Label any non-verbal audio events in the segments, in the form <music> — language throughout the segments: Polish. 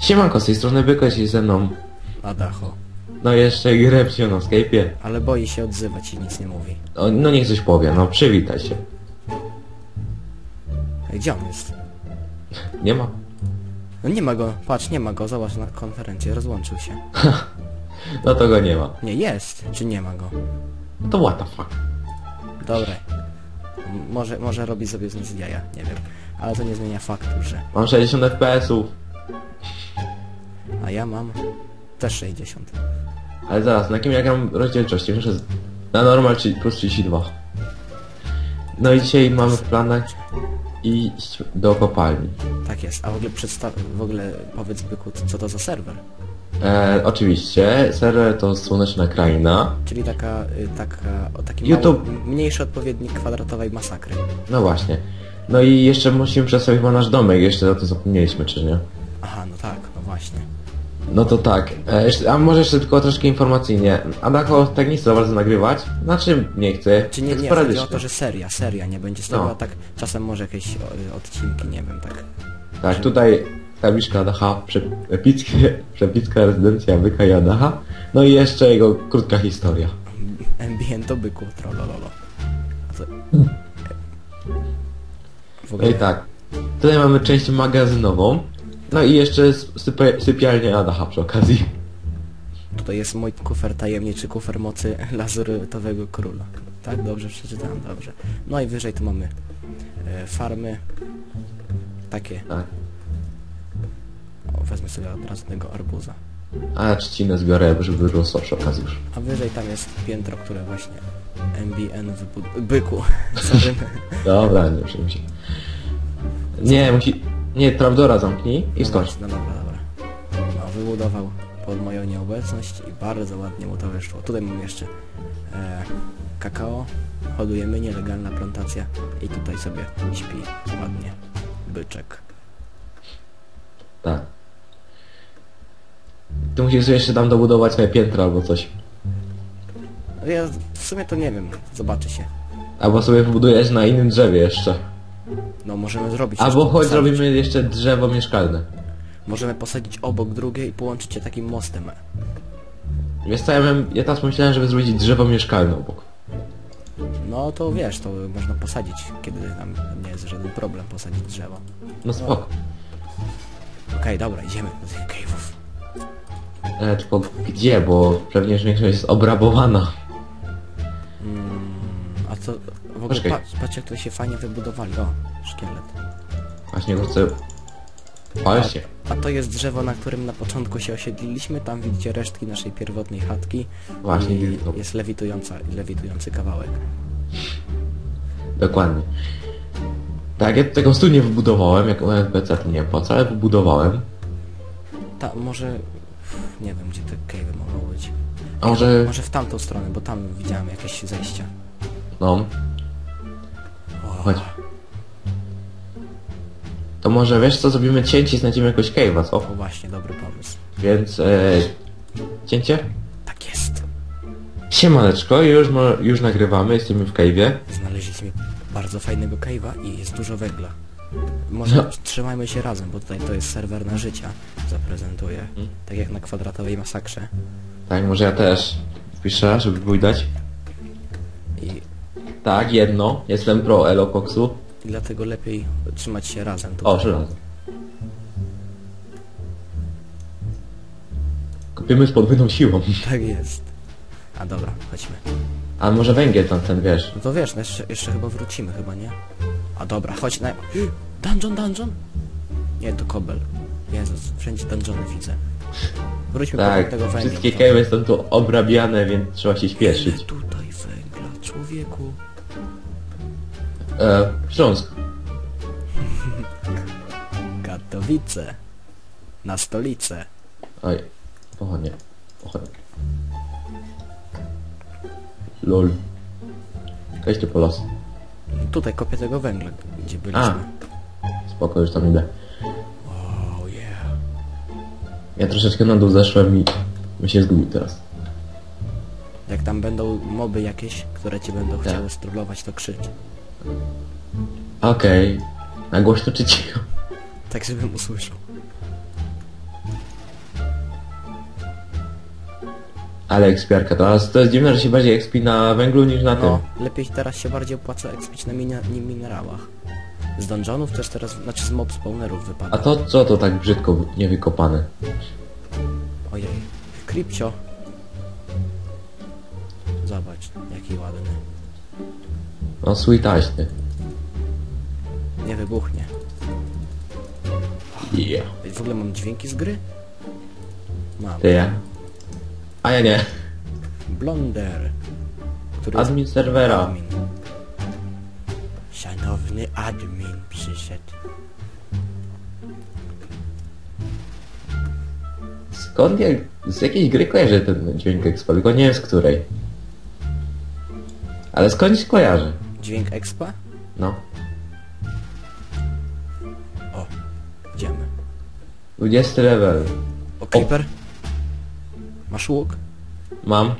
Siemanko, z tej strony Bykoś jest ze mną. Adacho. No jeszcze Grepsio na Skype'ie. Ale boi się odzywać i nic nie mówi. O, no niech coś powie, no przywitaj się. Ej, Gdzie on jest? Nie ma? No nie ma go, patrz, nie ma go, zobacz na konferencję, rozłączył się. <laughs> No to go nie ma. Nie, jest, czy nie ma go? No to what the fuck. Dobre. M- Może, może robi sobie z nas jaja, nie wiem. Ale to nie zmienia faktu, że... Mam 60 FPS-ów. A ja mam też 60. Ale zaraz, na jakim ja gram rozdzielczości? Muszę z... Na normal czyli plus 32. No i dzisiaj mamy w planach iść do kopalni. Tak jest. A w ogóle przedstaw... w ogóle powiedz Byku, co to za serwer? E, oczywiście, serwer to Słoneczna Kraina. Czyli taka, y, taka, o taki YouTube. mały, mniejszy odpowiednik kwadratowej masakry. No właśnie. No i jeszcze musimy przedstawić wam nasz domek, jeszcze o to zapomnieliśmy, czy nie? Aha, no tak, no właśnie. No to tak, e, a może jeszcze tylko troszkę informacyjnie. Adako tak nie chce bardzo nagrywać, znaczy nie chce, Czy nie, tak nie, chodzi o to, że seria, seria nie będzie tego, No. tak czasem może jakieś o, odcinki, nie wiem, tak. Tak, tutaj tabliczka Adacha, <laughs> przepicka rezydencja Byka i Adacha. No i jeszcze jego krótka historia. Ambient to byku, trollololo. A to... W No ogóle, i tak, tutaj mamy część magazynową, no i jeszcze sypia, sypialnię Adacha przy okazji. tutaj jest mój kufer tajemniczy, kufer mocy lazurytowego króla. Tak, dobrze przeczytałem, dobrze. No i wyżej tu mamy e, farmy. Takie. Tak. O, wezmę sobie od razu tego arbuza. A trzcinę zbiorę, żeby wyrosło przy okazji już. A wyżej tam jest piętro, które właśnie MBN wybud... Byku. <laughs> Sorry. Dobra, nie przejmuj się. Nie, musi... Nie, trapdora zamknij i No skocz. właśnie, No dobra, dobra. No, wybudował pod moją nieobecność i bardzo ładnie mu to wyszło. Tutaj mam jeszcze e, kakao, hodujemy, nielegalna plantacja i tutaj sobie śpi ładnie byczek. Tak. Ty musisz sobie jeszcze tam dobudować swoje piętro albo coś. Ja w sumie to nie wiem, zobaczy się. Albo sobie wybudujesz na innym drzewie jeszcze. No możemy zrobić... Albo jeszcze choć posadzić. zrobimy jeszcze drzewo mieszkalne. Możemy posadzić obok drugie i połączyć je takim mostem. Wiesz co, ja, miałem, ja teraz pomyślałem, żeby zrobić drzewo mieszkalne obok. No to wiesz, to można posadzić, kiedy tam nie jest żaden problem posadzić drzewo. No spoko. Okej, dobra, idziemy do tych cave'ów. E, tylko gdzie, bo pewnie że większość jest obrabowana. Ogóle Poczekaj. patrz, patrz jak to się fajnie wybudowali. O, szkielet. Właśnie go chcę... Pal się. A to jest drzewo, na którym na początku się osiedliliśmy. Tam widzicie resztki naszej pierwotnej chatki. Właśnie, I widzę. jest lewitująca, lewitujący kawałek. Dokładnie. Tak, ja tego stu nie wybudowałem, jako NPC to nie wiem po co, ale wybudowałem. Ta, może... Nie wiem, gdzie te cave'y mogą być. A może... Może w tamtą stronę, bo tam widziałem jakieś zejścia. No, chodź. To może wiesz co, zrobimy cięcie i znajdziemy jakoś cave'a, co? o właśnie, dobry pomysł. Więc... E, cięcie? Tak jest. Siemaneczko, już, mo- już nagrywamy, jesteśmy w cave'ie. Znaleźliśmy bardzo fajnego cave'a i jest dużo węgla. Może No. trzymajmy się razem, bo tutaj to jest serwer na życia. Zaprezentuję. Tak jak na kwadratowej masakrze. Tak, może ja też wpiszę, żeby było widać. I, Tak, jedno. Jestem pro Elo Koksu. I dlatego lepiej trzymać się razem. O, Tutaj. żelazo. Kopiemy z podwójną siłą. <laughs> Tak jest. A dobra, chodźmy. A może węgiel tam ten, wiesz. No to wiesz, no jeszcze, jeszcze chyba wrócimy, chyba nie? A dobra, chodź na... <gasps> Dungeon, dungeon? Nie, to kobel. Jezus, wszędzie dungeony widzę. Wróćmy Tak, po tego węgla. wszystkie cave'y są tu obrabiane, więc trzeba się Ile śpieszyć. tutaj węgla, człowieku. E, Śląsk. <laughs> Katowice. Na stolicę. Oj, pochodnie. Pochodnie. Lol. Weźcie po los. Tutaj kopię tego węgla, gdzie A. byliśmy. Spoko, już tam idę. Oh yeah. Ja troszeczkę na dół zeszłem i my się zgubił teraz. Jak tam będą moby jakieś, które cię będą Tak. chciały strollować, to krzycz. Okej. Na głośno czy cicho? Tak, żebym usłyszał. Ale ekspiarka, to, to jest dziwne, że się bardziej ekspi na węglu niż na no, tym. No, lepiej teraz się bardziej opłaca ekspić na mina- nie minerałach. Z dungeonów też teraz, znaczy z mob spawnerów wypada. A to co to tak brzydko niewykopane? Ojej. Kripcio. Zobacz, jaki ładny. No sweetaśny. Nie wybuchnie. Yeah. Ej, W ogóle mam dźwięki z gry? Mam. Ty ja. A ja nie. Blonder. Który jest Admin serwera. admin. Szanowny admin przyszedł. Skąd ja... Z jakiej gry kojarzę ten dźwięk expa, tylko nie wiem z której. Ale skądś kojarzę. Dźwięk expa? No. O, idziemy. 20 level. O, creeper? Masz łuk? Mam.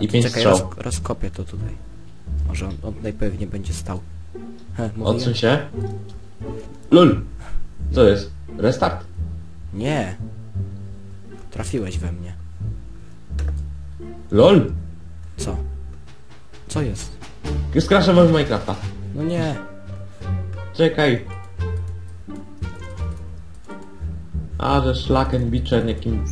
I 5 Czekaj, strzał. roz, rozkopię to tutaj. Może on, on najpewniej będzie stał. He, mówiłem? Odsuń się. LUL. Co jest? Restart? Nie. Trafiłeś we mnie. LOL. Co? Co jest? Skraszowałem Minecrafta. No nie. Czekaj. A, że szlaken biczen jakim...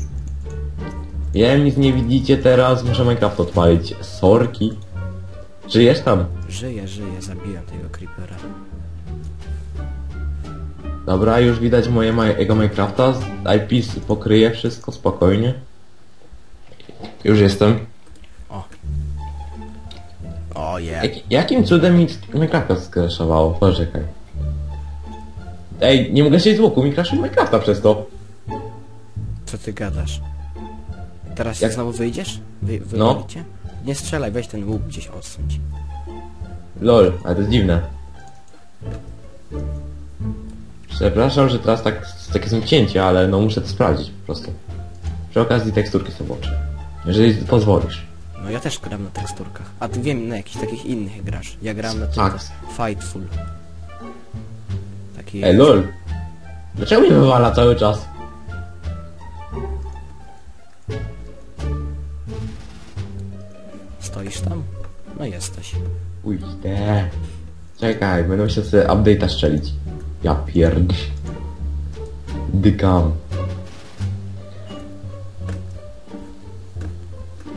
Wiem, nic nie widzicie teraz, muszę Minecraft odpalić. Sorki. Żyjesz tam? Żyję, żyję, zabiłem tego creepera. Dobra, już widać moje ma- jego Minecrafta. IP pokryje wszystko spokojnie. Już jestem. Jak, jakim cudem mi Minecrafta skraszowało? Poczekaj. Ej, nie mogę się z łuku, mi crashuje Minecrafta przez to. Co ty gadasz? Teraz Jak- znowu wyjdziesz? Wy, No. wywalicie? Nie strzelaj, weź ten łuk gdzieś odsuć. Lol, ale to jest dziwne. Przepraszam, że teraz tak, takie są cięcia, ale no muszę to sprawdzić po prostu. Przy okazji teksturki sobie włączę. Jeżeli pozwolisz. No ja też gram na teksturkach. A ty wiem, na jakichś takich innych grasz. Ja gram na tym Tak. Fightful. Taki... Ej, lol. Dlaczego mnie wywala cały czas? Stoisz tam? No jesteś. Ujdę. Czekaj, będę musiał sobie update'a strzelić. Ja pierd... Dykam.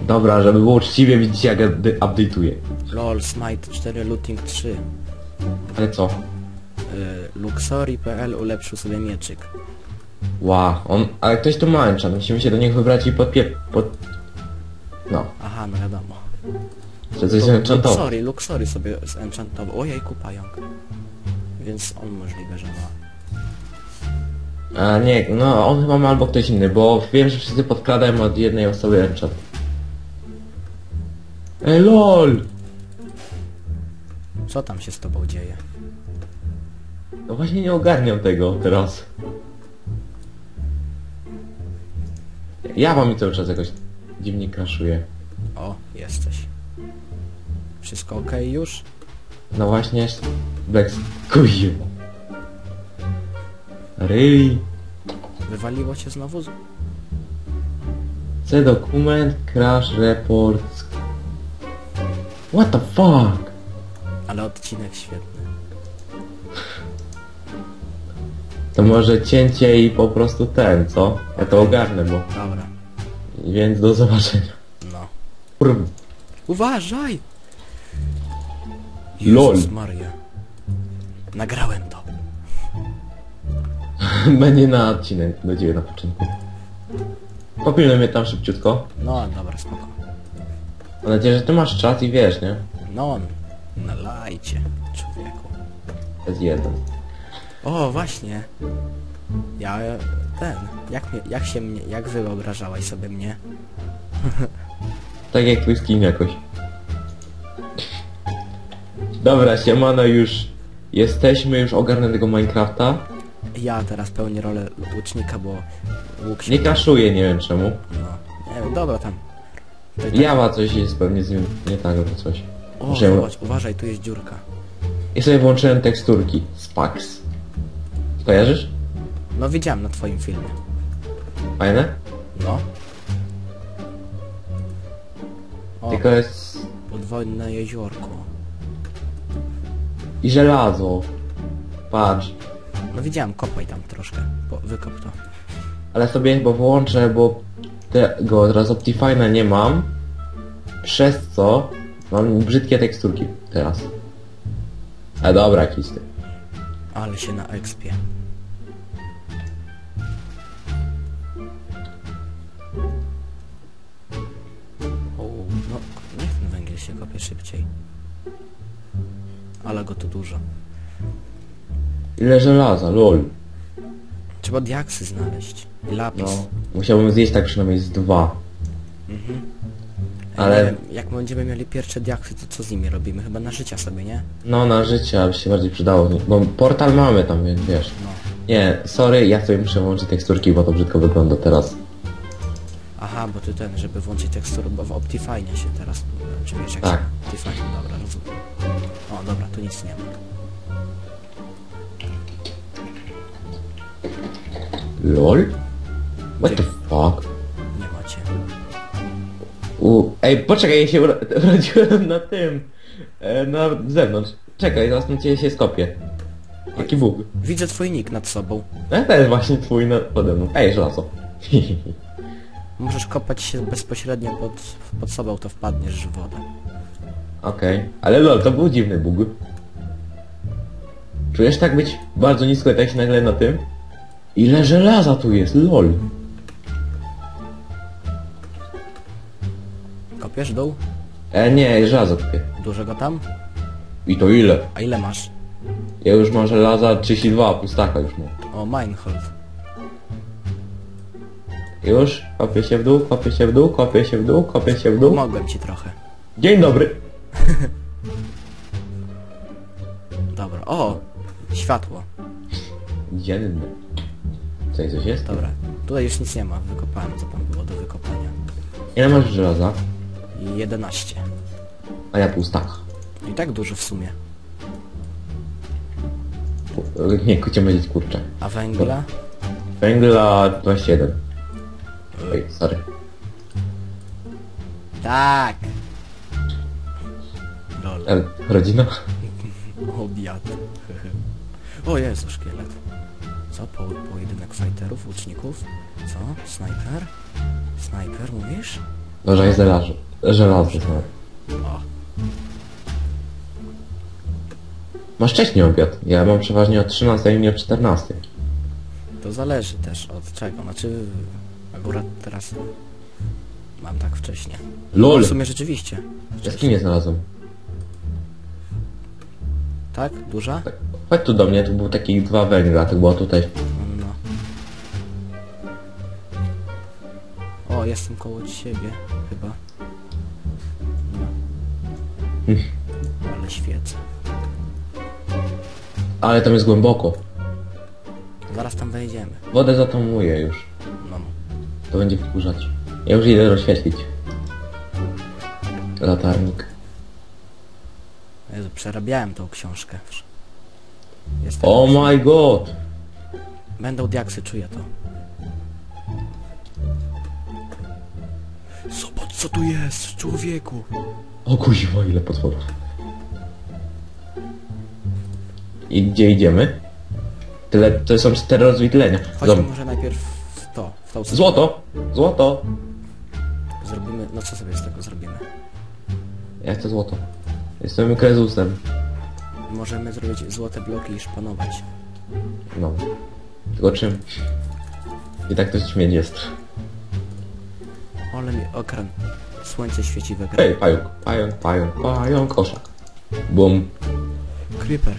Dobra, żeby było uczciwie, widzicie jak update'uję. LOL, Smite 4, Looting 3. Ale co? Y, Luxori.pl ulepszył sobie mieczyk. Ła, on... Ale ktoś tu ma enchant, musimy się do niego wybrać i podpie... pod... No, Aha, no wiadomo. że coś enchantował. Luxori, Luxori sobie zenchantował. Ojejku, pająk. Więc on możliwe, że ma. A nie, no on chyba ma albo ktoś inny, bo wiem, że wszyscy podkradają od jednej osoby enchant. Ej, lol! Co tam się z tobą dzieje? No właśnie nie ogarniam tego teraz. Ja wam mi cały czas jakoś dziwnie kraszuje. O, jesteś. Wszystko ok już? No właśnie, Black Kuziu. Really? Wywaliło cię znowu? z- C dokument, crash report. What the fuck? Ale odcinek świetny. To może cięcie i po prostu ten, co? Ja to ogarnę, bo... Dobra. Więc do zobaczenia. No. Kurwa. Uważaj! Lol. Jezus Maria. Nagrałem to. <laughs> Będzie na odcinek do ciebie na początku. Popilnuj mnie tam szybciutko. No, dobra, spoko. Mam nadzieję, że ty masz czat i wiesz, nie? No, nalajcie, człowieku. To jest jeden. O, właśnie. Ja, ten, jak, mnie, jak się mnie, jak wy wyobrażałeś sobie mnie? Tak jak twój skin jakoś. Dobra, siemano już. Jesteśmy już ogarnętego Minecrafta. Ja teraz pełnię rolę łucznika, bo łuk się... Nie kaszuję, nie wiem czemu. No, nie wiem, dobra tam. Tak- Jawa coś jest pewnie z nim nie tak albo coś. O, Muszę- zobacz, uważaj, tu jest dziurka. I sobie włączyłem teksturki. Spax. Kojarzysz? No widziałem na twoim filmie. Fajne? No. O, Tylko jest... podwodne jeziorko. I żelazo. Patrz. No widziałem, kopaj tam troszkę. Po, wykop to. Ale sobie chyba wyłączę, bo tego teraz Optifine'a nie mam. Przez co mam brzydkie teksturki teraz. A dobra, jakiś ty. Ale się na expie. O, no, niech ten węgiel się kopie szybciej. Ale go tu dużo. Ile żelaza, lol. Trzeba diaksy znaleźć. I lapis. No. Musiałbym zjeść tak przynajmniej z dwa. Mhm. Ale- wiem, jak będziemy mieli pierwsze diaksy, to co z nimi robimy? Chyba na życia sobie, nie? No na życie, aby się bardziej przydało. Bo portal mamy tam, więc wiesz. No. Nie, sorry, ja sobie muszę włączyć teksturki, bo to brzydko wygląda teraz. Aha, bo ty ten, żeby włączyć teksturę, bo w Optifine się teraz... Czy wiesz jak Tak. się... Optifine, dobra, rozumiem. O, dobra, tu nic nie ma. LOL? What the fuck? Nie macie. U, ej, poczekaj, ja się uro <laughs> urodziłem na tym. E, na zewnątrz. Czekaj, zaraz na ciebie się skopię. Jaki bóg. Widzę twój nick nad sobą. No to jest właśnie twój na, pode mną. Ej, żelazo. <laughs> Możesz kopać się bezpośrednio pod, pod sobą, to wpadniesz w wodę. Okej. Ale lol, to był dziwny bóg. Czujesz tak być bardzo nisko i tak się nagle na tym? Ile żelaza tu jest, lol. Kopiesz dół? E, nie, żelazo kupię. Dużego tam? I to ile? A ile masz? Ja już mam żelaza 32, pustaka już mam. O, Minehold. Już? Kopię się w dół, kopię się w dół, kopię się w dół, kopię się w dół. Mogłem ci trochę. Dzień dobry. <laughs> Dobra. O! Światło. Dzienny. Co, coś jest? Dobra. Tutaj już nic nie ma. Wykopałem, co tam było do wykopania. Ile masz żelaza? I 11. A ja pustaka. I tak dużo w sumie. <laughs> Nie, chciałem powiedzieć kurczę. A węgla? Węgla 21. Oj, sorry. Tak! Lol. E, rodzina? <laughs> Obiad. <laughs> o Jezu, szkielet. Co? Po, pojedynek fighterów, łuczników? Co? Snajper? Snajper, mówisz? Może jest żelazo. Żelazo, no. O, Masz wcześniej obiad. Ja mam przeważnie od 13 i nie od 14. to zależy też od czego. Znaczy, akurat teraz mam tak wcześnie. No, LOL! w sumie rzeczywiście. Jaskinię znalazłem. Tak? Duża? Tak. Chodź tu do mnie, tu był taki dwa węgla, to było tutaj. No. O, jestem koło ciebie, chyba. No. Ale świecę. Ale tam jest głęboko. Zaraz tam wejdziemy. Wodę zatomuje już. No. To będzie wkurzać. Ja już idę rozświetlić. Latarnik. Jezu, przerabiałem tą książkę. Jestem... Oh my god! Będą diaksy, czuję to. Zobacz co tu jest, człowieku. O kuźwa, ile potworów. I gdzie idziemy? Tyle, to są cztery rozwidlenia. Chodźmy Zobacz. może najpierw w to, w tą Złoto! Złoto! Zrobimy, no co sobie z tego zrobimy? Ja chcę złoto. Jestem Krezusem. Możemy zrobić złote bloki i szpanować. No. Tylko czym? I tak to śmieć jest. Ale mi okran. Słońce świeci we grę. Hej, pająk, pająk, pająk, pająk, oszak. Bum. Creeper.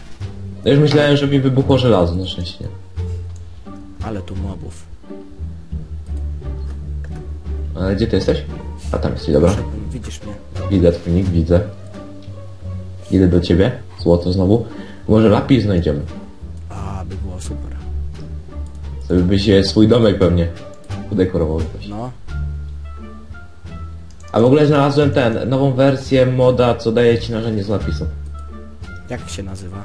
Ja już myślałem, że mi wybuchło żelazo, na szczęście. Ale tu mobów. Ale gdzie ty jesteś? A tam jesteś, dobra. Widzisz mnie. Widzę twój nick, widzę. Idę do ciebie. Złoto znowu. Może lapis znajdziemy. A, by było super. Sobie byś e, swój domek pewnie udekorował jakoś. No, A w ogóle znalazłem ten, nową wersję moda, co daje ci narzędzie z napisu. jak się nazywa?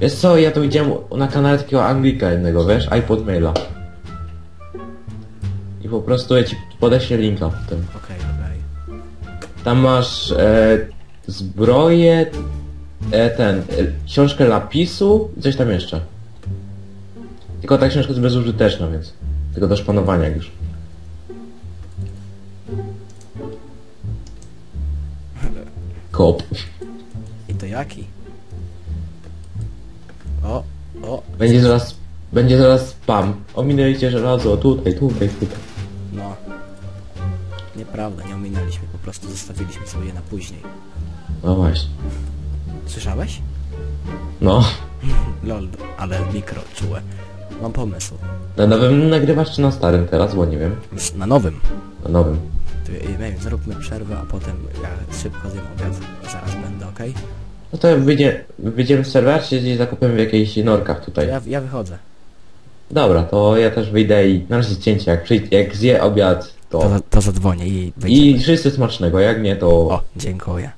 Wiesz co, ja to widziałem na kanale takiego Anglika jednego, wiesz, iPod Maila. I po prostu ja ci podeślę linka w tym. Okej, okej. Tam masz e, zbroję, e, ten, e, książkę lapisu i coś tam jeszcze. Tylko ta książka jest bezużyteczna, więc tylko do szpanowania już. Kop. I to jaki? O, o, Będzie zaraz, będzie zaraz spam. Ominęliście żelazo, tutaj, tutaj, tutaj. no. Nieprawda, nie ominęliśmy, po prostu zostawiliśmy sobie na później. No właśnie. Słyszałeś? No. <laughs> Lol, ale mikro czułe. Mam pomysł. Na nowym nagrywasz czy na starym teraz, bo nie wiem. Na nowym. Na nowym. Tu, nie wiem, zróbmy przerwę, a potem ja szybko zjem obiad. Zaraz będę, okej? No to wyjdzie, wyjdziemy z serwera, czy gdzieś zakopiemy w jakichś norkach tutaj. Ja, ja wychodzę. Dobra, to ja też wyjdę i na razie cięcie, jak, przyjdzie, jak zje obiad, To, to... to zadzwonię i wyjdziemy. I wszyscy smacznego, jak nie to... O, dziękuję.